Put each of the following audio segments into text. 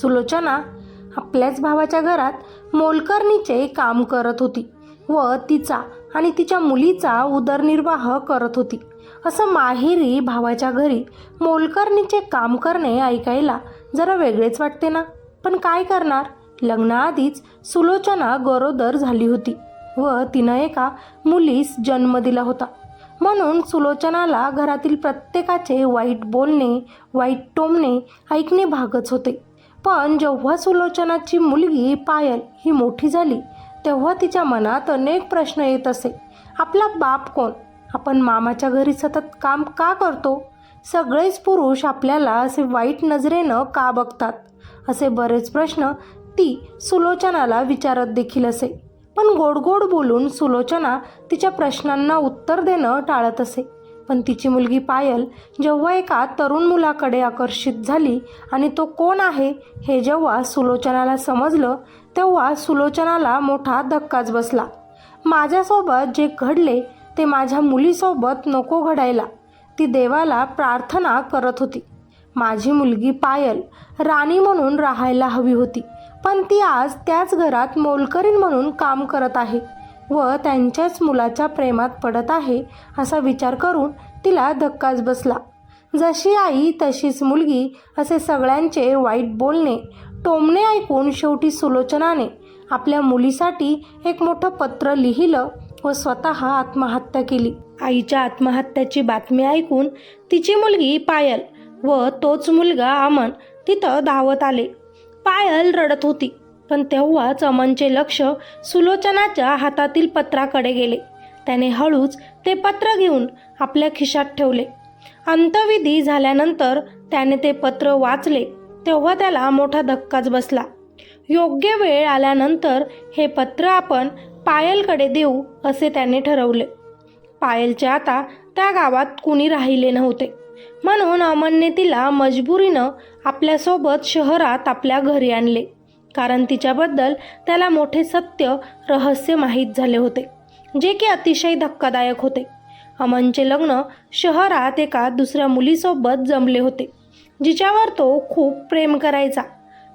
सुलोचना आपल्याच भावाच्या घरात मोलकरणीचे काम करत होती व तिचा आणि तिच्या मुलीचा उदरनिर्वाह करत होती. असं माहेरी भावाच्या घरी मोलकरणीचे काम करणे ऐकायला जरा वेगळेच वाटते ना? पण काय करणार? लग्नाआधीच सुलोचना गरोदर झाली होती व तिनं एका मुलीस जन्म दिला होता. म्हणून सुलोचनाला घरातील प्रत्येकाचे वाईट बोलणे वाईट टोमणे ऐकणे भागच होते. पण जेव्हा सुलोचनाची मुलगी पायल ही मोठी झाली तेव्हा तिच्या मनात अनेक प्रश्न येत असे. आपला बाप कोण? आपण मामाच्या घरी सतत काम का करतो? सगळेच पुरुष आपल्याला असे वाईट नजरेनं का बघतात? असे बरेच प्रश्न ती सुलोचनाला विचारत देखील असे. पण गोड गोड बोलून सुलोचना तिच्या प्रश्नांना उत्तर देणं टाळत असे. पण तिची मुलगी पायल जेव्हा एका तरुण मुलाकडे आकर्षित झाली आणि तो कोण आहे हे जेव्हा सुलोचनाला समजलं तेव्हा सुलोचनाला मोठा धक्काच बसला. माझ्यासोबत जे घडले ते माझ्या मुलीसोबत नको घडायला. ती देवाला प्रार्थना करत होती. माझी मुलगी पायल राणी म्हणून राहायला हवी होती पण ती आज त्याच घरात मोलकरीण म्हणून काम करत आहे. व त्यांच्याच मुलाच्या प्रेमात पडत आहे असा विचार करून तिला धक्काच बसला. जशी आई तशीच मुलगी असे सगळ्यांचे वाईट बोलणे टोमणे ऐकून शेवटी सुलोचनाने आपल्या मुलीसाठी एक मोठं पत्र लिहिलं व स्वतः आत्महत्या केली. आईच्या आत्महत्याची बातमी ऐकून तिची मुलगी पायल व तोच मुलगा अमन तिथं धावत आले. पायल रडत होती. पण तेव्हाच अमनचे लक्ष सुलोचनाच्या हातातील पत्राकडे गेले. त्याने हळूच ते पत्र घेऊन आपल्या खिशात ठेवले. अंतविधी झाल्यानंतर त्याने ते पत्र वाचले तेव्हा त्याला मोठा धक्काच बसला. योग्य वेळ आल्यानंतर हे पत्र आपण पायलकडे देऊ असे त्याने ठरवले. पायलचे आता त्या गावात कुणी राहिले नव्हते. म्हणून अमनने तिला मजबुरीनं आपल्यासोबत शहरात आपल्या घरी आणले. कारण तिच्याबद्दल त्याला मोठे सत्य रहस्य माहीत झाले होते जे की अतिशय धक्कादायक होते. अमनचे लग्न शहरात एका दुसऱ्या मुलीसोबत जमले होते जिच्यावर तो खूप प्रेम करायचा.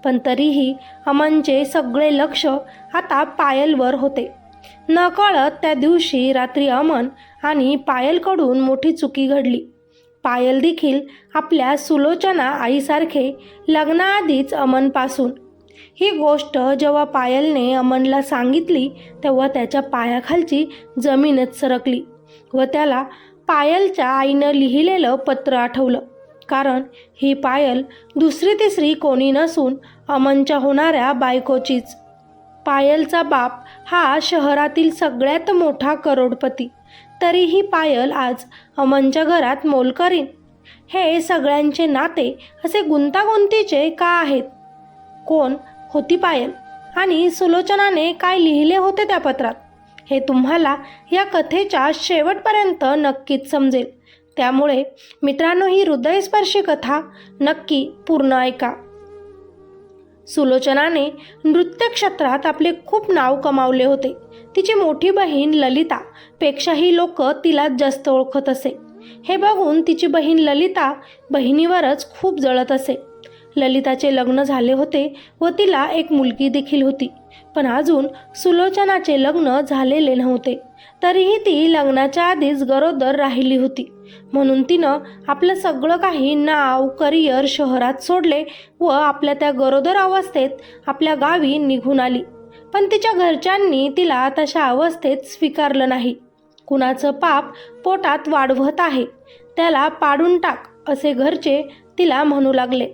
पण तरीही अमनचे सगळे लक्ष आता पायलवर होते. नकळत त्या दिवशी रात्री अमन आणि पायलकडून मोठी चुकी घडली. पायल देखील आपल्या सुलोचना आईसारखे लग्नाआधीच अमनपासून ही गोष्ट जेव्हा पायलने अमनला सांगितली तेव्हा त्याच्या पायाखालची जमीनच सरकली व त्याला पायलच्या आईनं लिहिलेलं पत्र आठवलं. कारण ही पायल दुसरी तिसरी कोणी नसून अमनच्या होणाऱ्या बायकोचीच. पायलचा बाप हा शहरातील सगळ्यात मोठा करोडपती. तरीही पायल आज अमनच्या घरात मोलकरीन हे सगळ्यांचे नाते असे गुंतागुंतीचे का आहेत? कोण होती पायल आणि सुलोचनाने काय लिहिले होते त्या पत्रात? हे तुम्हाला या कथेच्या शेवटपर्यंत नक्कीच समजेल. त्यामुळे मित्रांनो ही हृदयस्पर्शी कथा नक्की पूर्ण ऐका. सुलोचनाने नृत्य क्षेत्रात आपले खूप नाव कमावले होते. तिची मोठी बहीण ललिता पेक्षाही लोक तिला जास्त ओळखत असे. हे बघून तिची बहीण ललिता बहिणीवरच खूप जळत असे. ललिताचे लग्न झाले होते व तिला एक मुलगी देखील होती. पण अजून सुलोचनाचे लग्न झालेले नव्हते. तरीही ती लग्नाच्या आधीच गरोदर राहिली होती. म्हणून तिनं आपलं सगळं काही नाव करिअर शहरात सोडले व आपल्या त्या गरोदर अवस्थेत आपल्या गावी निघून आली. पण तिच्या घरच्यांनी तिला तशा अवस्थेत स्वीकारलं नाही. कुणाचं पाप पोटात वाढवत आहे त्याला पाडून टाक असे घरचे तिला म्हणू लागले.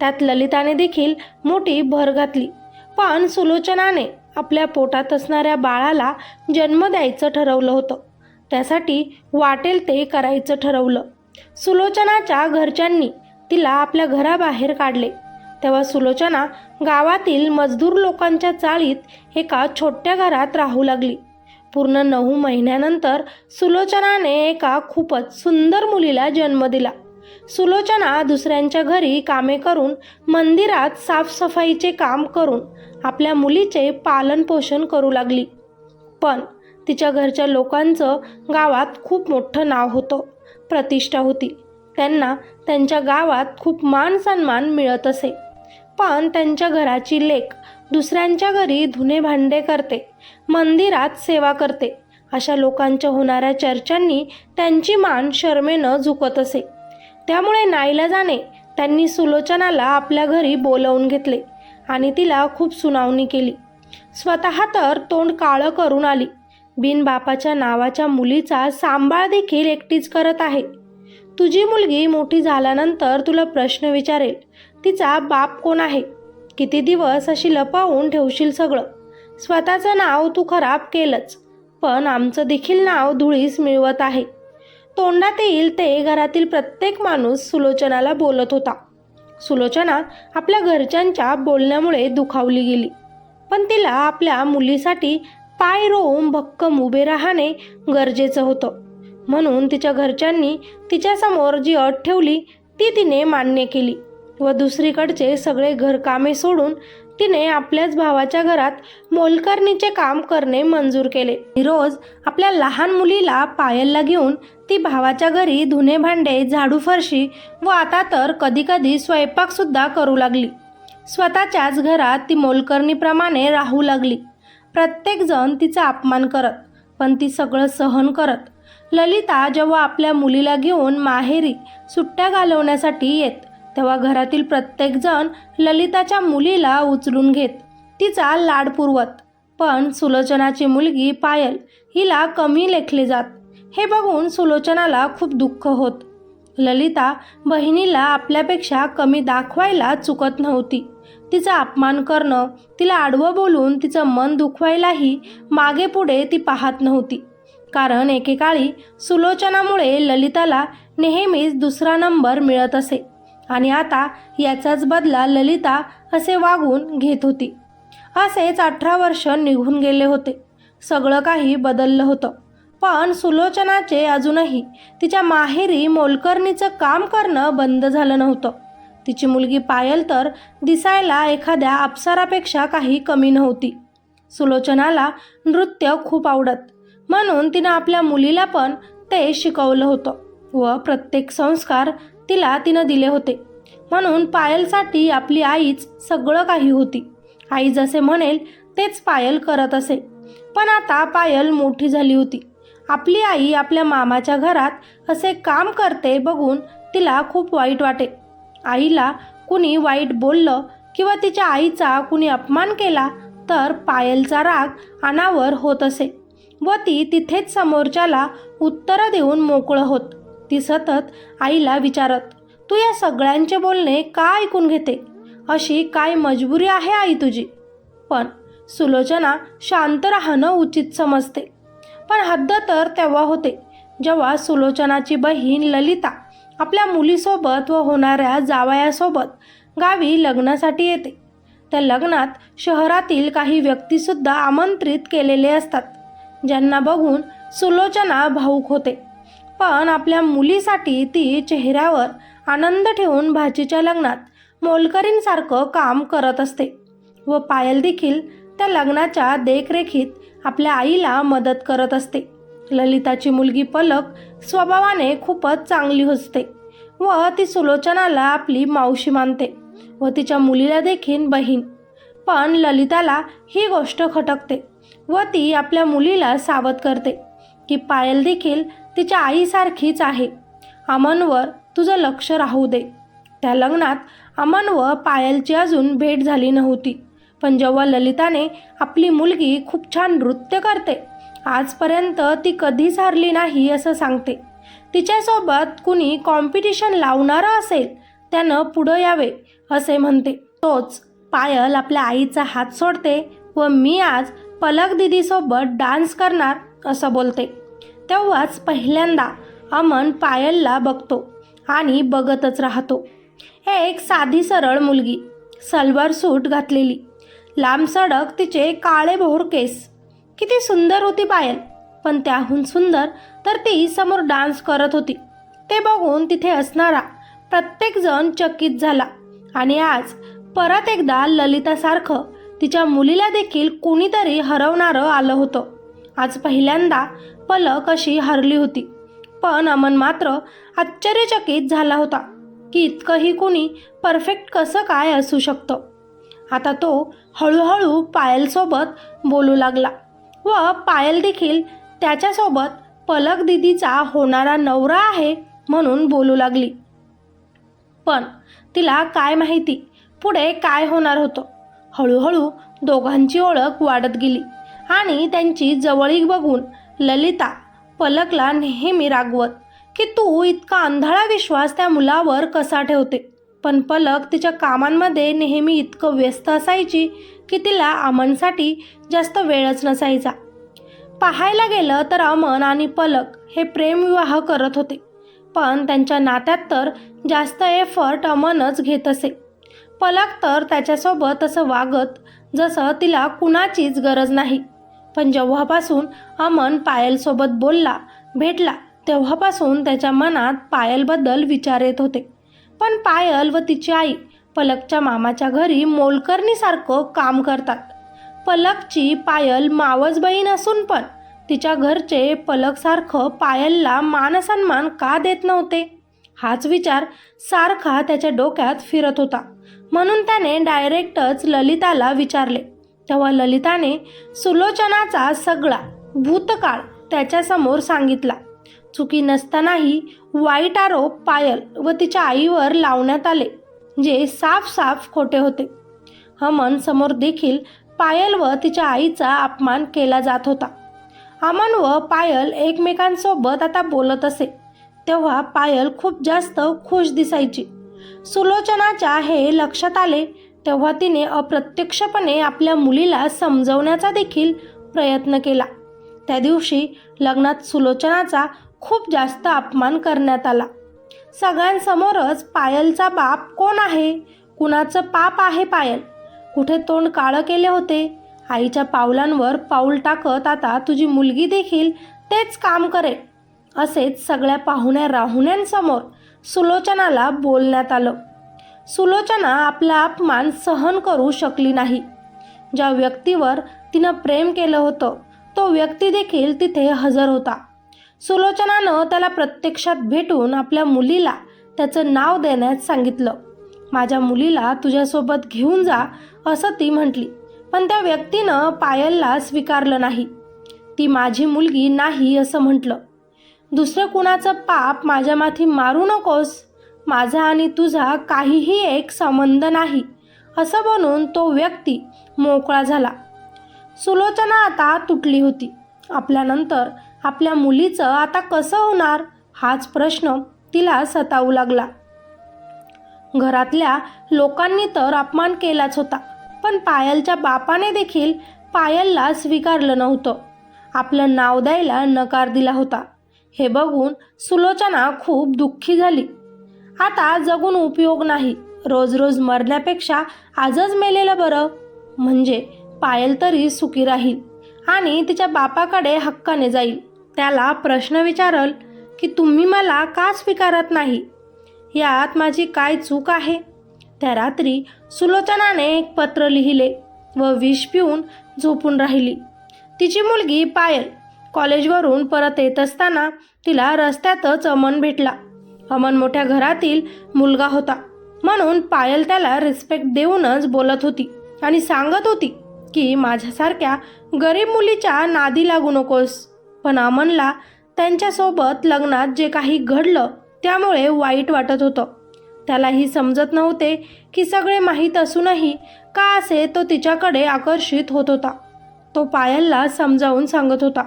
त्यात ललिताने देखील मोठी भर घातली. पण सुलोचनाने आपल्या पोटात असणाऱ्या बाळाला जन्म द्यायचं ठरवलं होतं. त्यासाठी वाटेल ते करायचं ठरवलं. सुलोचनाच्या घरच्यांनी तिला आपल्या घराबाहेर काढले. तेव्हा सुलोचना गावातील मजदूर लोकांच्या चाळीत एका छोट्या घरात राहू लागली. पूर्ण नऊ महिन्यानंतर सुलोचनाने एका खूपच सुंदर मुलीला जन्म दिला. सुलोचना दुसऱ्यांच्या घरी कामे करून मंदिरात साफसफाईचे काम करून आपल्या मुलीचे पालनपोषण करू लागली. पण तिच्या घरच्या लोकांचं गावात खूप मोठं नाव होतं प्रतिष्ठा होती. त्यांना त्यांच्या गावात खूप मान सन्मान मिळत असे. पण त्यांच्या घराची लेक दुसऱ्यांच्या घरी धुणे भांडे करते मंदिरात सेवा करते. अशा लोकांच्या होणाऱ्या चर्चांनी त्यांची मान शर्मेनं झुकत असे. त्यामुळे नाईलाजाने त्यांनी सुलोचनाला आपल्या घरी बोलवून घेतले आणि तिला खूप सुनावणी केली. स्वतः तर तोंड काळं करून आली. बिनबापाच्या नावाच्या मुलीचा सांभाळ देखील एकटीच करत आहे. तुझी मुलगी मोठी झाल्यानंतर तुला प्रश्न विचारेल तिचा बाप कोण आहे? किती दिवस अशी लपवून ठेवशील सगळं? स्वतःचं नाव तू खराब केलंच पण आमचं देखील नाव धुळीस मिळवत आहे. तोंडात येईल ते घरातील प्रत्येक माणूस सुलोचनाला बोलत होता. सुलोचना आपल्या घरच्यांच्या बोलण्यामुळे दुखावली गेली. पण तिला आपल्या मुलीसाठी पाय रोवून भक्कम उभे राहणे गरजेचं होतं. म्हणून तिच्या घरच्यांनी तिच्यासमोर जी अट ठेवली ती तिने मान्य केली व दुसरीकडचे सगळे घरकामे सोडून तिने आपल्याच भावाच्या घरात मोलकरणीचे काम करणे मंजूर केले. रोज आपल्या लहान मुलीला पायलला घेऊन ती भावाच्या घरी धुणे भांडे झाडू फरशी व आता तर कधीकधी स्वयंपाकसुद्धा करू लागली. स्वतःच्याच घरात ती मोलकर्णीप्रमाणे राहू लागली. प्रत्येकजण तिचा अपमान करत पण ती सगळं सहन करत. ललिता जेव्हा आपल्या मुलीला घेऊन माहेरी सुट्ट्या घालवण्यासाठी येत तेव्हा घरातील प्रत्येकजण ललिताच्या मुलीला उचलून घेत तिचा लाड पुरवत. पण सुलोचनाची मुलगी पायल हिला कमी लेखले जात. हे बघून सुलोचनाला खूप दुःख होत. ललिता बहिणीला आपल्यापेक्षा कमी दाखवायला चुकत नव्हती. तिचा अपमान करणं तिला आडवं बोलून तिचं मन दुखवायलाही मागे पुढे ती पाहत नव्हती. कारण एकेकाळी सुलोचनामुळे ललिताला नेहमीच दुसरा नंबर मिळत असे. आणि आता याचाच बदला ललिता असे वागून घेत होती. असेच अठरा वर्ष निघून गेले होते. सगळं काही बदललं होतं. पण सुलोचनाचे अजूनही तिच्या माहेरी मोलकर्णीचं काम करणं बंद झालं नव्हतं. तिची मुलगी पायल तर दिसायला एखाद्या अप्सरापेक्षा काही कमी नव्हती. सुलोचनाला नृत्य खूप आवडत. म्हणून तिनं आपल्या मुलीला पण ते शिकवलं होतं व प्रत्येक संस्कार तिला तिनं दिले होते. म्हणून पायलसाठी आपली आईच सगळं काही होती. आई जसे म्हणेल तेच पायल करत असे. पण आता पायल मोठी झाली होती. आपली आई आपल्या मामाच्या घरात असे काम करते बघून तिला खूप वाईट वाटे. आईला कुणी वाईट बोललं किंवा तिच्या आईचा कुणी अपमान केला तर पायलचा राग अनावर होत असे व ती तिथेच समोरच्याला उत्तरं देऊन मोकळं होत. ती सतत आईला विचारत तू या सगळ्यांचे बोलणे का ऐकून घेते? अशी काय मजबुरी आहे आई तुझी? पण सुलोचना शांत राहणं उचित समजते. पण हद्द तर तेव्हा होते जेव्हा सुलोचनाची बहीण ललिता आपल्या मुलीसोबत व होणाऱ्या जावयासोबत गावी लग्नासाठी येते. त्या लग्नात शहरातील काही व्यक्तीसुद्धा आमंत्रित केलेले असतात ज्यांना बघून सुलोचना भाऊक होते. पण आपल्या मुलीसाठी ती चेहऱ्यावर आनंद ठेवून भाचीच्या लग्नात मोलकरींसारखं काम करत असते व पायल देखील त्या लग्नाच्या देखरेखीत आपल्या आईला मदत करत असते. ललिताची मुलगी पलक स्वभावाने खूपच चांगली असते व ती सुलोचनाला आपली मावशी मानते व तिच्या मुलीला देखील बहीण. पण ललिताला ही गोष्ट खटकते व ती आपल्या मुलीला सावध करते की पायल देखील तिच्या आईसारखीच आहे. अमनवर तुझं लक्ष राहू दे. त्या लग्नात अमन व पायलची अजून भेट झाली नव्हती. पण जेव्हा ललिताने आपली मुलगी खूप छान नृत्य करते आजपर्यंत ती कधीच हरली नाही असं सांगते. तिच्यासोबत कुणी कॉम्पिटिशन लावणारं असेल त्यानं पुढं यावे असे म्हणते. तोच पायल आपल्या आईचा हात सोडते व मी आज पलक दिदीसोबत डान्स करणार असं बोलते. तेव्हाच पहिल्यांदा अमन पायलला बघतो आणि बघतच राहतो. एक साधी सरळ मुलगी सलवार सूट घातलेली. लांब सडक तिचे काळे भोर केस. किती सुंदर होती पायल पण त्याहून सुंदर तर ती समोर डान्स करत होती. ते बघून तिथे असणारा प्रत्येकजण चकित झाला आणि आज परत एकदा ललितासारखं तिच्या मुलीला देखील कुणीतरी हरवणारं आलं होतं. आज पहिल्यांदा पलक अशी हरली होती. पण अमन मात्र आश्चर्यचकित झाला होता की इतकंही कुणी परफेक्ट कसं काय असू शकतं. आता तो हळूहळू पायलसोबत बोलू लागला व पायल देखील त्याच्यासोबत पलक दिदीचा होणारा नवरा आहे म्हणून बोलू लागली. पण तिला काय माहिती पुढे काय होणार होतं. हळूहळू दोघांची ओळख वाढत गेली आणि त्यांची जवळीक बघून ललिता पलकला नेहमी रागवत की तू इतका अंधळा विश्वास त्या मुलावर कसा ठेवते? पण पलक तिच्या कामांमध्ये नेहमी इतकं व्यस्त असायची की तिला अमनसाठी जास्त वेळच नसायचा. पाहायला गेलं तर अमन आणि पलक हे प्रेमविवाह करत होते. पण त्यांच्या नात्यात तर जास्त एफर्ट अमनच घेत असे. पलक तर त्याच्यासोबत असं वागत जसं तिला कुणाचीच गरज नाही. पण जेव्हापासून अमन पायलसोबत बोलला भेटला तेव्हापासून त्याच्या मनात पायलबद्दल विचार येत होते. पण पायल व तिची आई पलकच्या मामाच्या घरी मोलकरणीसारखं काम करतात. पलकची पायल मावस बहीण असून पण तिच्या घरचे पलकसारखं पायलला मानसन्मान का देत नव्हते? हाच विचार सारखा त्याच्या डोक्यात फिरत होता. म्हणून त्याने डायरेक्टच ललिताला विचारले तेव्हा ललिताने सुलोचनाचा सगळा भूतकाळ त्याच्यासमोर सांगितला. चुकी नसतानाही वाईट आरोप पायल व तिच्या आईवर लावण्यात आले जे साफ साफ खोटे होते. हमन समोर देखील पायल व तिच्या आईचा अपमान केला जात होता. अमन व पायल एकमेकांसोबत आता बोलत असे तेव्हा पायल खूप जास्त खुश दिसायची. सुलोचनाच्या हे लक्षात आले तेव्हा तिने अप्रत्यक्षपणे आपल्या मुलीला समजवण्याचा देखील प्रयत्न केला. त्या दिवशी लग्नात सुलोचनाचा खूप जास्त अपमान करण्यात आला. सगळ्यांसमोरच पायलचा बाप कोण आहे? कुणाचं पाप आहे पायल? कुठे तोंड काळं केले होते? आईच्या पावलांवर पाऊल टाकत आता तुझी मुलगी देखील तेच काम करेल. असेच सगळ्या पाहुण्या राहुण्यांसमोर सुलोचनाला बोलण्यात आलं. सुलोचना आपला अपमान सहन करू शकली नाही. ज्या व्यक्तीवर तिनं प्रेम केलं होतं तो व्यक्ती देखील तिथे हजर होता. सुलोचनानं त्याला प्रत्यक्षात भेटून आपल्या मुलीला त्याचं नाव देण्यास सांगितलं. माझ्या मुलीला तुझ्यासोबत घेऊन जा असं ती म्हटली. पण त्या व्यक्तीनं पायलला स्वीकारलं नाही. ती माझी मुलगी नाही असं म्हटलं. दुसरं कुणाचं पाप माझ्या माथी मारू नकोस माझा आणि तुझा काहीही एक संबंध नाही असं बनून तो व्यक्ती मोकळा झाला. सुलोचना आता तुटली होती. आपल्यानंतर आपल्या मुलीचं आता कसं होणार हाच प्रश्न तिला सतावू लागला. घरातल्या लोकांनी तर अपमान केलाच होता पण पायलच्या बापाने देखील पायलला स्वीकारलं नव्हतं. आपलं नाव द्यायला नकार दिला होता. हे बघून सुलोचना खूप दुःखी झाली. आता जगून उपयोग नाही. रोज रोज मरण्यापेक्षा आजच मेलेलं बरं. म्हणजे पायल तरी सुखी राहील आणि तिच्या बापाकडे हक्काने जाईल. त्याला प्रश्न विचारल की तुम्ही मला का स्वीकारत नाही? यात माझी काय चूक आहे? त्या रात्री सुलोचनाने एक पत्र लिहिले व विष पिऊन झोपून राहिली. तिची मुलगी पायल कॉलेजवरून परत येत असताना तिला रस्त्यातच अमन भेटला. अमन मोठ्या घरातील मुलगा होता. म्हणून पायल त्याला रिस्पेक्ट देऊनच बोलत होती आणि सांगत होती की माझ्यासारख्या गरीब मुलीच्या नादी लागू नकोस. पण अमनला त्यांच्यासोबत लग्नात जे काही घडलं त्यामुळे वाईट वाटत होतं. त्यालाही समजत नव्हते की सगळे माहीत असूनही का असे तो तिच्याकडे आकर्षित होत होता. तो पायलला समजावून सांगत होता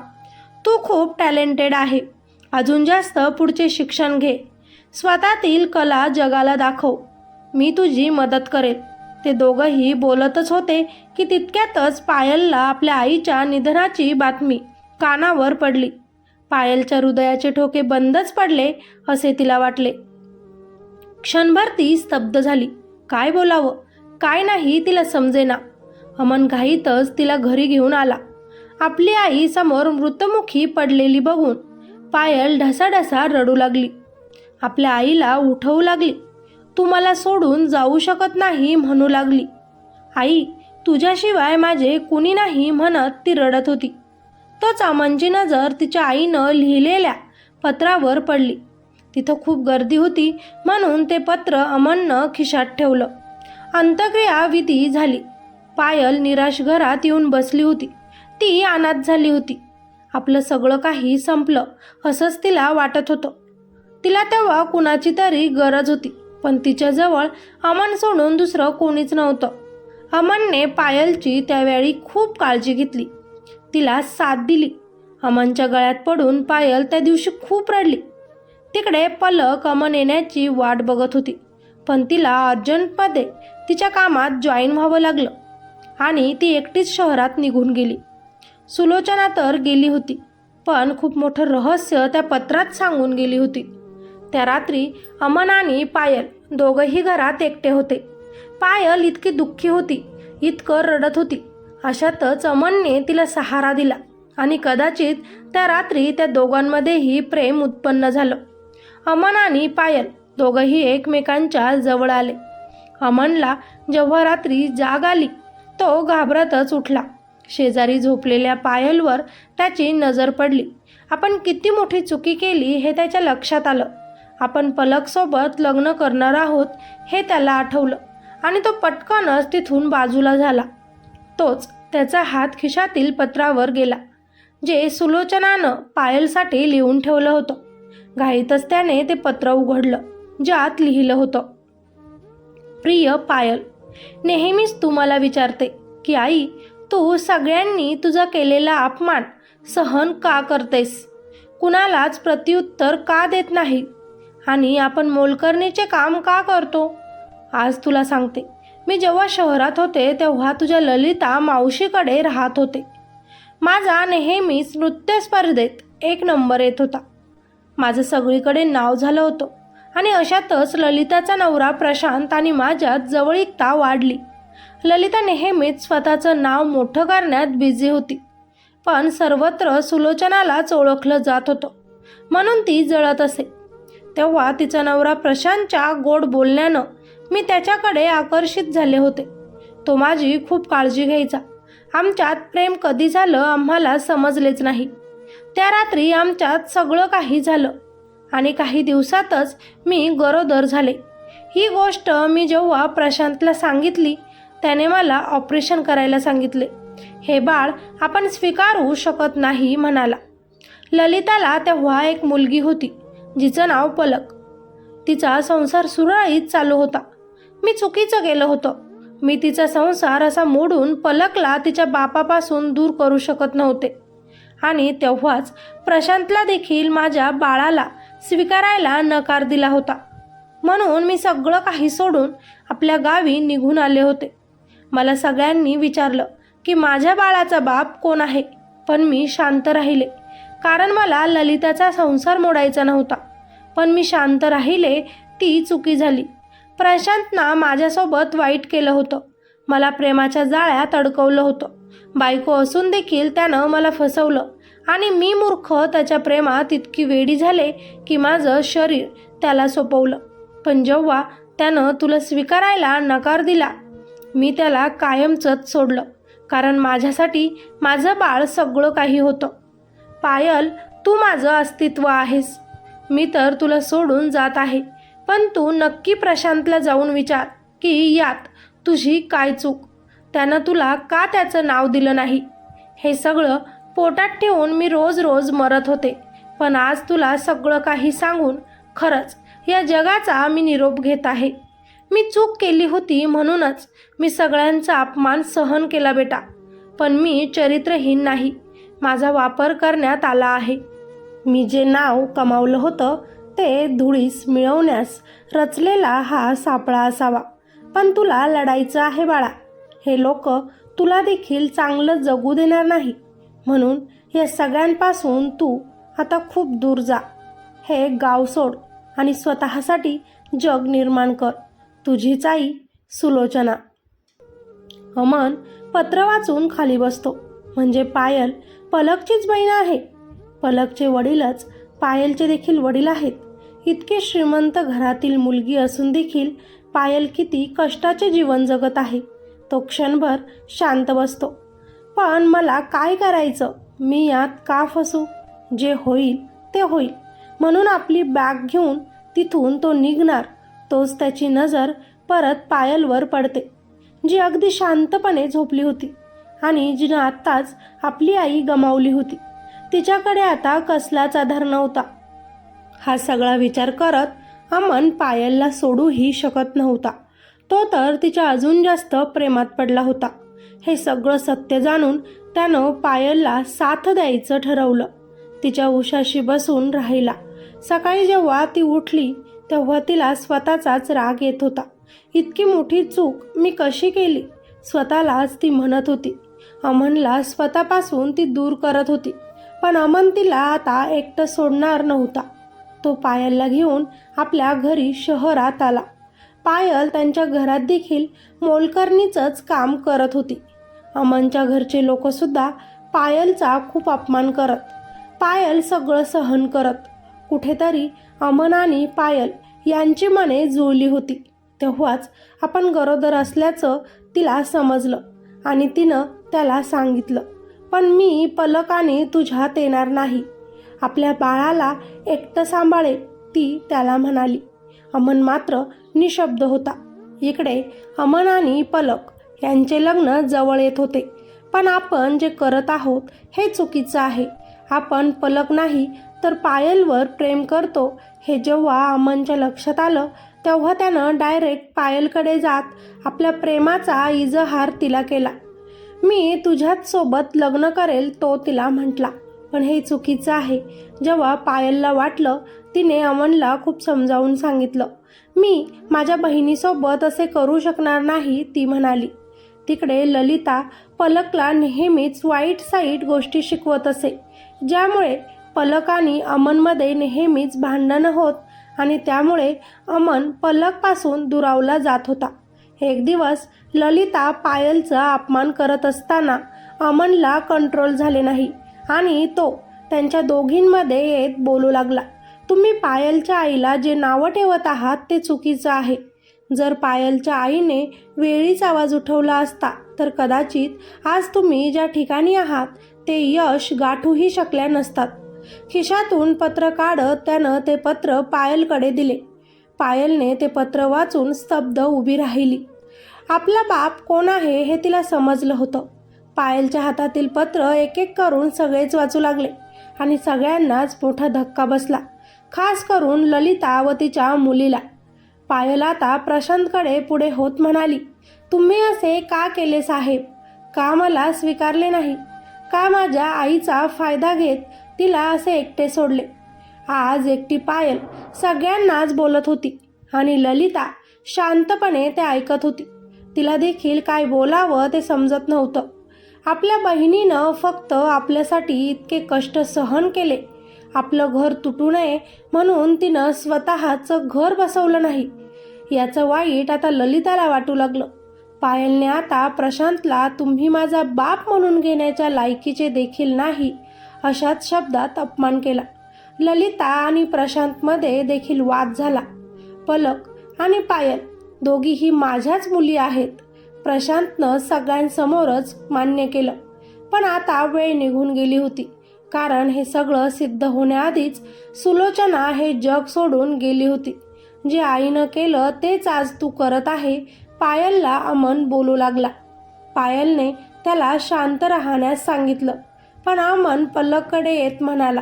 तू खूप टॅलेंटेड आहे. अजून जास्त पुढचे शिक्षण घे. स्वतःतील कला जगाला दाखव. मी तुझी मदत करेल. ते दोघंही बोलतच होते की तितक्यातच पायलला आपल्या आईच्या निधनाची बातमी कानावर पडली. पायलच्या हृदयाचे ठोके बंदच पडले असे तिला वाटले. क्षणभर ती स्तब्ध झाली. काय बोलावं? काय नाही तिला समजेना. अमन घाईतच तिला घरी घेऊन आला. आपली आई समोर मृतमुखी पडलेली बघून पायल ढसाढसा रडू लागली. आपल्या आईला उठवू लागली. तू मला सोडून जाऊ शकत नाही म्हणू लागली. आई तुझ्याशिवाय माझे कुणी नाही म्हणत ती रडत होती. तोच अमनची नजर तिच्या आईनं लिहिलेल्या पत्रावर पडली. तिथं खूप गर्दी होती म्हणून ते पत्र अमननं खिशात ठेवलं. अंत्यक्रिया विधी झाली. पायल निराश घरात येऊन बसली होती. ती अनाथ झाली होती. आपलं सगळं काही संपलं असंच तिला वाटत होतं. तिला तेव्हा कुणाची तरी गरज होती पण तिच्याजवळ अमन सोडून दुसरं कोणीच नव्हतं. अमनने पायलची त्यावेळी खूप काळजी घेतली. तिला साथ दिली. अमनच्या गळ्यात पडून पायल त्या दिवशी खूप रडली. तिकडे पलक अमन येण्याची वाट बघत होती पण तिला अर्जंटमध्ये तिच्या कामात जॉईन व्हावं लागलं आणि ती एकटीच शहरात निघून गेली. सुलोचना तर गेली होती पण खूप मोठं रहस्य त्या पत्रात सांगून गेली होती. त्या रात्री अमन आणि पायल दोघंही घरात एकटे होते. पायल इतकी दुःखी होती इतकं रडत होती. अशातच अमनने तिला सहारा दिला आणि कदाचित त्या रात्री त्या दोघांमध्येही प्रेम उत्पन्न झालं. अमन आणि पायल दोघंही एकमेकांच्या जवळ आले. अमनला जेव्हा रात्री जाग आली तो घाबरतच उठला. शेजारी झोपलेल्या पायलवर त्याची नजर पडली. आपण किती मोठी चुकी केली हे त्याच्या लक्षात आलं. आपण पलकसोबत लग्न करणार आहोत हे त्याला आठवलं आणि तो पटकनच तिथून बाजूला झाला. तोच त्याचा हात खिशातील पत्रावर गेला जे सुलोचनानं पायलसाठी लिहून ठेवलं होतं. घाईतच त्याने ते पत्र उघडलं ज्यात लिहिलं होतं प्रिय पायल नेहमीच तू मला विचारते की आई तू सगळ्यांनी तुझा केलेला अपमान सहन का करतेस? कुणालाच प्रत्युत्तर का देत नाही? आणि आपण मोलकरणीचे काम का करतो? आज तुला सांगते. मी जेव्हा शहरात होते तेव्हा तुझ्या ललिता मावशीकडे राहत होते. माझा नेहमीच नृत्य स्पर्धेत एक नंबर येत होता. माझं सगळीकडे नाव झालं होतं आणि अशातच ललिताचा नवरा प्रशांत आणि माझ्यात जवळीकता वाढली. ललिता नेहमीच स्वतःचं नाव मोठं करण्यात बिझी होती. पण सर्वत्र सुलोचनालाच ओळखलं जात होतं. म्हणून ती जळत असे. तेव्हा तिचा नवरा प्रशांतच्या गोड बोलण्यानं मी त्याच्याकडे आकर्षित झाले होते. तो माझी खूप काळजी घ्यायचा. आमच्यात प्रेम कधी झालं आम्हाला समजलेच नाही. त्या रात्री आमच्यात सगळं काही झालं आणि काही दिवसातच मी गरोदर झाले. ही गोष्ट मी जेव्हा प्रशांतला सांगितली त्याने मला ऑपरेशन करायला सांगितले. हे बाळ आपण स्वीकारू शकत नाही म्हणाला. ललिताला तेव्हा एक मुलगी होती. जिचं नाव पलक. तिचा संसार सुरळीत चालू होता. मी चुकीचं गेलो होतं. मी तिचा संसार असा मोडून पलकला तिच्या बापापासून दूर करू शकत नव्हते. आणि तेव्हाच प्रशांतला देखील माझ्या बाळाला स्वीकारायला नकार दिला होता. म्हणून मी सगळं काही सोडून आपल्या गावी निघून आले होते. मला सगळ्यांनी विचारलं की माझ्या बाळाचा बाप कोण आहे? पण मी शांत राहिले. कारण मला ललिताचा संसार मोडायचा नव्हता. पण मी शांत राहिले ती चुकी झाली. प्रशांतना माझ्यासोबत वाईट केलं होतं. मला प्रेमाच्या जाळ्यात अडकवलं होतं. बायको असून देखील त्यानं मला फसवलं. आणि मी मूर्ख त्याच्या प्रेमात इतकी वेडी झाले की माझं शरीर त्याला सोपवलं. पण जेव्हा त्यानं तुला स्वीकारायला नकार दिला मी त्याला कायमचंच सोडलं. कारण माझ्यासाठी माझं बाळ सगळं काही होतं. पायल तू माझं अस्तित्व आहेस. मी तर तुला सोडून जात आहे पण तू नक्की प्रशांतला जाऊन विचार की यात तुझी काय चूक? त्यानं तुला का त्याचं नाव दिलं नाही? हे सगळं पोटात ठेवून मी रोज रोज मरत होते पण आज तुला सगळं काही सांगून खरंच या जगाचा मी निरोप घेत आहे. मी चूक केली होती म्हणूनच मी सगळ्यांचा अपमान सहन केला बेटा पण मी चरित्रहीन नाही. माझा वापर करण्यात आला आहे. मी जे नाव कमावलं होतं ते धुळीस मिळवण्यास रचलेला हा सापळा असावा. पण तुला लढायचं आहे बाळा. हे लोक तुला देखील चांगलं जगू देणार नाही. म्हणून या सगळ्यांपासून तू आता खूप दूर जा. हे गाव सोड आणि स्वतःसाठी जग निर्माण कर. तुझीच आई सुलोचना. अमन पत्र वाचून खाली बसतो. म्हणजे पायल पलकचीच बहीण आहे. पलकचे वडीलच पायलचे देखील वडील आहेत. इतके श्रीमंत घरातील मुलगी असून देखील पायल किती कष्टाचे जीवन जगत आहे. तो क्षणभर शांत बसतो. पण मला काय करायचं? मी यात का फसू? जे होईल ते होईल म्हणून आपली बॅग घेऊन तिथून तो निघणार. तोच त्याची नजर परत पायलवर पडते. जी अगदी शांतपणे झोपली होती. आणि जिनं आत्ताच आपली आई गमावली होती. तिच्याकडे आता कसलाच आधार नव्हता. हा सगळा विचार करत अमन पायलला सोडूही शकत नव्हता. तो तर तिच्या अजून जास्त प्रेमात पडला होता. हे सगळं सत्य जाणून त्यानं पायलला साथ द्यायचं ठरवलं. तिच्या उशाशी बसून राहिला. सकाळी जेव्हा ती उठली तेव्हा तिला स्वतःचाच राग येत होता. इतकी मोठी चूक मी कशी केली? स्वतःलाच ती म्हणत होती. अमनला स्वतःपासून ती दूर करत होती. पण अमन तिला आता एकटं सोडणार नव्हता. तो पायलला घेऊन आपल्या घरी शहरात आला. पायल त्यांच्या घरात देखील मोलकरणीचंच काम करत होती. अमनच्या घरचे लोकसुद्धा पायलचा खूप अपमान करत. पायल सगळं सहन करत. कुठेतरी अमन आणि पायल यांची मने जुळली होती. तेव्हाच आपण गरोदर असल्याचं तिला समजलं. आणि तिनं त्याला सांगितलं पण मी पलकाने तुझ्यात येणार नाही. आपल्या बाळाला एकटं सांभाळे ती त्याला म्हणाली. अमन मात्र निशब्द होता. इकडे अमन आणि पलक यांचे लग्न जवळ येत होते. पण आपण जे करत आहोत हे चुकीचं आहे. आपण पलक नाही तर पायलवर प्रेम करतो हे जेव्हा अमनच्या लक्षात आलं तेव्हा त्यानं डायरेक्ट पायलकडे जात आपल्या प्रेमाचा इजहार तिला केला. मी तुझ्याच सोबत लग्न करेल तो तिला म्हटला. पण हे चुकीचं आहे. जेव्हा पायलला वाटलं तिने अमनला खूप समजावून सांगितलं. मी माझ्या बहिणीसोबत असे करू शकणार नाही ती म्हणाली. तिकडे ललिता पलकला नेहमीच वाईट साईट गोष्टी शिकवत असे. ज्यामुळे पलक आणि अमनमध्ये नेहमीच भांडणं होत आणि त्यामुळे अमन पलकपासून दुरावला जात होता. एक दिवस ललिता पायलचा अपमान करत असताना अमनला कंट्रोल झाले नाही आणि तो त्यांच्या दोघींमध्ये येत बोलू लागला. तुम्ही पायलच्या आईला जे नावं ठेवत आहात ते चुकीचं आहे. जर पायलच्या आईने वेळीच आवाज उठवला असता तर कदाचित आज तुम्ही ज्या ठिकाणी आहात ते यश गाठूही शकल्या नसतात. खिशातून पत्र काढत त्यानं ते पत्र पायलकडे दिले. पायलने ते पत्र वाचून स्तब्ध उभी राहिली. आपला बाप कोण आहे हे तिला समजलं होतं. पायलच्या हातातील पत्र एक एक करून सगळेच वाचू लागले आणि सगळ्यांनाच मोठा धक्का बसला खास करून ललिता व तिच्या मुलीला. पायल आता प्रशांतकडे पुढे होत म्हणाली तुम्ही असे का केले साहेब? का मला स्वीकारले नाही? का माझ्या आईचा फायदा घेत तिला असे एकटे सोडले. आज एकटी पायल सगळ्यांनाच बोलत होती आणि ललिता शांतपणे ते ऐकत होती. तिला देखील काय बोलावं ते समजत नव्हतं. आपल्या बहिणीनं फक्त आपल्यासाठी इतके कष्ट सहन केले. आपलं घर तुटू नये म्हणून तिनं स्वतःचं घर बसवलं नाही. याचं वाईट आता ललिताला वाटू लागलं. पायलने आता प्रशांतला तुम्ही माझा बाप म्हणून घेण्याच्या लायकीचे देखील नाही अशाच शब्दात अपमान केला. ललिता आणि प्रशांतमध्ये देखील वाद झाला. पलक आणि पायल दोघीही माझ्याच मुली आहेत प्रशांतनं सगळ्यांसमोरच मान्य केलं. पण आता वेळ निघून गेली होती कारण हे सगळं सिद्ध होण्याआधीच सुलोचना हे जग सोडून गेली होती. जे आईनं केलं तेच आज तू करत आहे पायलला अमन बोलू लागला. पायलने त्याला शांत राहण्यास सांगितलं. पण अमन पल्लककडे येत म्हणाला.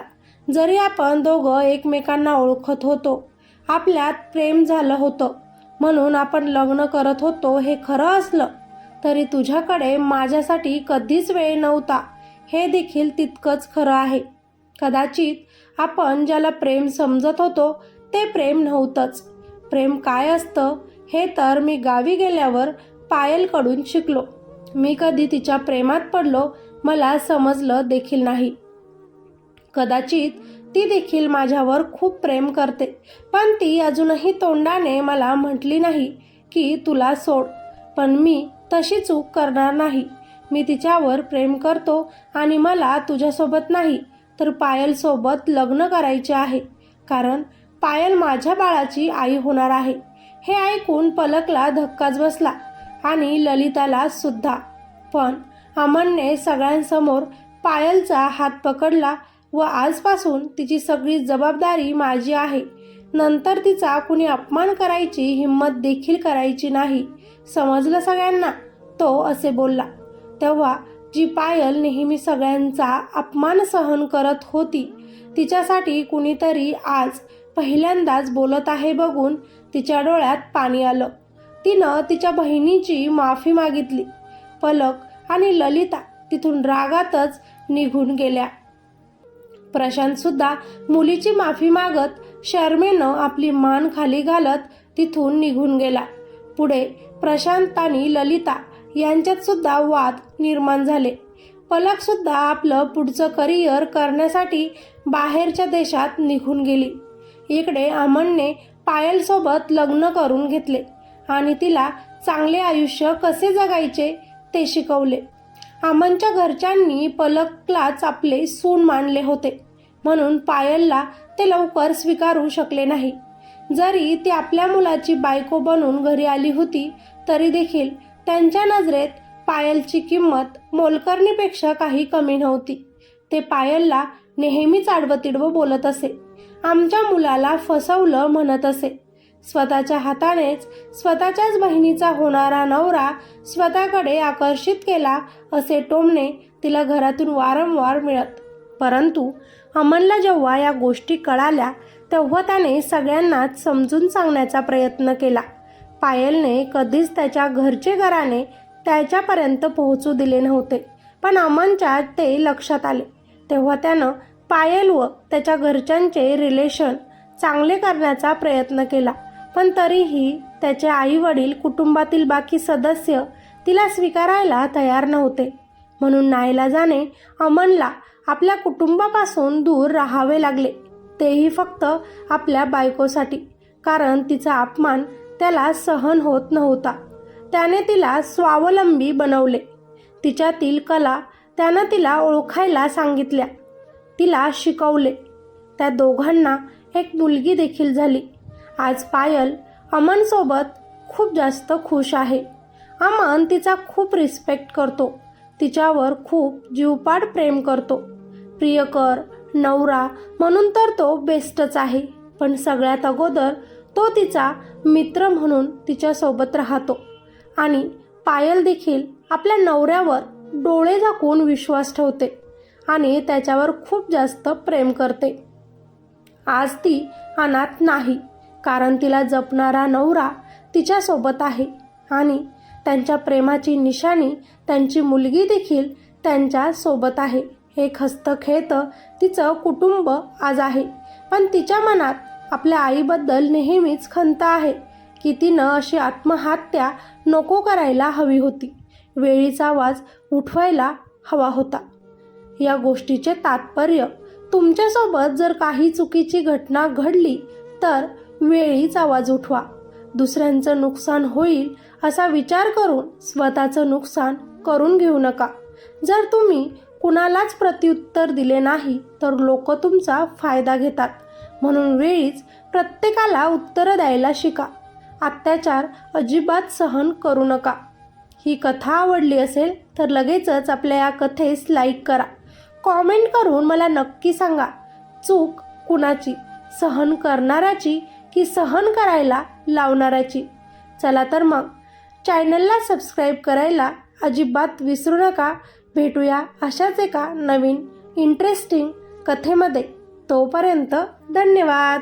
जरी आपण दोघं एकमेकांना ओळखत होतो आपल्यात प्रेम झालं होतं. म्हणून आपण लग्न करत होतो हे खरं असलं तरी तुझ्याकडे माझ्यासाठी कधीच वेळ नव्हता. हे देखील तितकंच खरं आहे. कदाचित आपण ज्याला प्रेम समजत होतो ते प्रेम नव्हतंच. प्रेम काय असतं हे तर मी गावी गेल्यावर पायलकडून शिकलो. मी कधी तिच्या प्रेमात पडलो मला समजलं देखील नाही. कदाचित ती देखील माझ्यावर खूप प्रेम करते पण ती अजूनही तोंडाने मला म्हटली नाही की तुला सोड पण मी तशी चूक करणार नाही. मी तिच्यावर प्रेम करतो आणि मला तुझ्यासोबत नाही तर पायलसोबत लग्न करायचे आहे कारण पायल माझ्या बाळाची आई होणार आहे. हे ऐकून पलकला धक्काच बसला आणि ललिताला सुद्धा. पण अमनने सगळ्यांसमोर पायलचा हात पकडला व आजपासून तिची सगळी जबाबदारी माझी आहे. नंतर तिचा कुणी अपमान करायची हिंमत देखील करायची नाही. समजलं सगळ्यांना? तो असे बोलला. तेव्हा जी पायल नेहमी सगळ्यांचा अपमान सहन करत होती तिच्यासाठी कुणीतरी आज पहिल्यांदाच बोलत आहे बघून तिच्या डोळ्यात पाणी आलं. तिनं तिच्या बहिणीची माफी मागितली. पलक आणि ललिता तिथून रागातच निघून गेल्या. प्रशांत सुद्धा मुलीची माफी मागत शर्मेनं आपली मान खाली घालत तिथून निघून गेला. पुढे प्रशांत आणि ललिता यांच्यात सुद्धा वाद निर्माण झाले. पलक सुद्धा आपलं पुढचं करिअर करण्यासाठी बाहेरच्या देशात निघून गेली. इकडे अमनने पायलसोबत लग्न करून घेतले आणि तिला चांगले आयुष्य कसे जगायचे ते शिकवले. अमनच्या घरच्यांनी पलकलाच आपले सून मानले होते. म्हणून पायलला ते लवकर स्वीकारू शकले नाही. जरी ती आपल्या मुलाची बायको बनून घरी आली होती तरी देखील त्यांच्या नजरेत पायलची किंमत मोलकरणीपेक्षा काही कमी नव्हती. ते पायलला नेहमीच आडवतिडवं बोलत असे. आमच्या मुलाला फसवलं म्हणत असे. स्वतःच्या हातानेच स्वतःच्याच बहिणीचा होणारा नवरा स्वतःकडे आकर्षित केला असे टोमणे तिला घरातून वारंवार मिळत. परंतु अमनला जेव्हा या गोष्टी कळाल्या तेव्हा त्याने सगळ्यांनाच समजून सांगण्याचा प्रयत्न केला. पायलने कधीच त्याच्या घरचे घराने त्याच्यापर्यंत पोहोचू दिले नव्हते पण अमनच्या ते लक्षात आले. तेव्हा त्यानं पायल व त्याच्या घरच्यांचे रिलेशन चांगले करण्याचा प्रयत्न केला. पण तरीही त्याचे आई वडील कुटुंबातील बाकी सदस्य तिला स्वीकारायला तयार नव्हते. म्हणून नाईलाजाने अमनला आपल्या कुटुंबापासून दूर राहावे लागले. तेही फक्त आपल्या बायकोसाठी कारण तिचा अपमान त्याला सहन होत नव्हता. त्याने तिला स्वावलंबी बनवले. तिच्यातील कला त्यानं तिला ओळखायला सांगितल्या. तिला शिकवले. त्या दोघांना एक मुलगी देखील झाली. आज पायल अमनसोबत खूप जास्त खुश आहे. अमन तिचा खूप रिस्पेक्ट करतो. तिच्यावर खूप जीवपाड प्रेम करतो. प्रियकर नवरा म्हणून तर तो बेस्टच आहे पण सगळ्यात अगोदर तो तिचा मित्र म्हणून तिच्यासोबत राहतो. आणि पायल देखील आपल्या नवऱ्यावर डोळे झाकून विश्वास ठेवते आणि त्याच्यावर खूप जास्त प्रेम करते. आज ती अनाथ नाही. कारण तिला जपणारा नवरा तिच्यासोबत आहे आणि त्यांच्या प्रेमाची निशाणी त्यांची मुलगी देखील त्यांच्यासोबत आहे. हे खस्त खेळतं तिचं कुटुंब आज आहे. पण तिच्या मनात आपल्या आईबद्दल नेहमीच खंत आहे की तिनं अशी आत्महत्या नको करायला हवी होती. वेळीचा आवाज उठवायला हवा होता. या गोष्टीचे तात्पर्य तुमच्यासोबत जर काही चुकीची घटना घडली तर वेळीच आवाज उठवा. दुसऱ्यांचं नुकसान होईल असा विचार करून स्वतःचं नुकसान करून घेऊ नका. जर तुम्ही कुणालाच प्रत्युत्तर दिले नाही तर लोक तुमचा फायदा घेतात. म्हणून वेळीच प्रत्येकाला उत्तरं द्यायला शिका. अत्याचार अजिबात सहन करू नका. ही कथा आवडली असेल तर लगेचच आपल्या या कथेस लाईक करा. कॉमेंट करून मला नक्की सांगा चूक कुणाची? सहन करणाऱ्याची की सहन करायला लावणाऱ्याची. चला तर मग चॅनलला सबस्क्राईब करायला अजिबात विसरू नका. भेटूया अशाच एका नवीन इंटरेस्टिंग कथेमध्ये. तोपर्यंत धन्यवाद!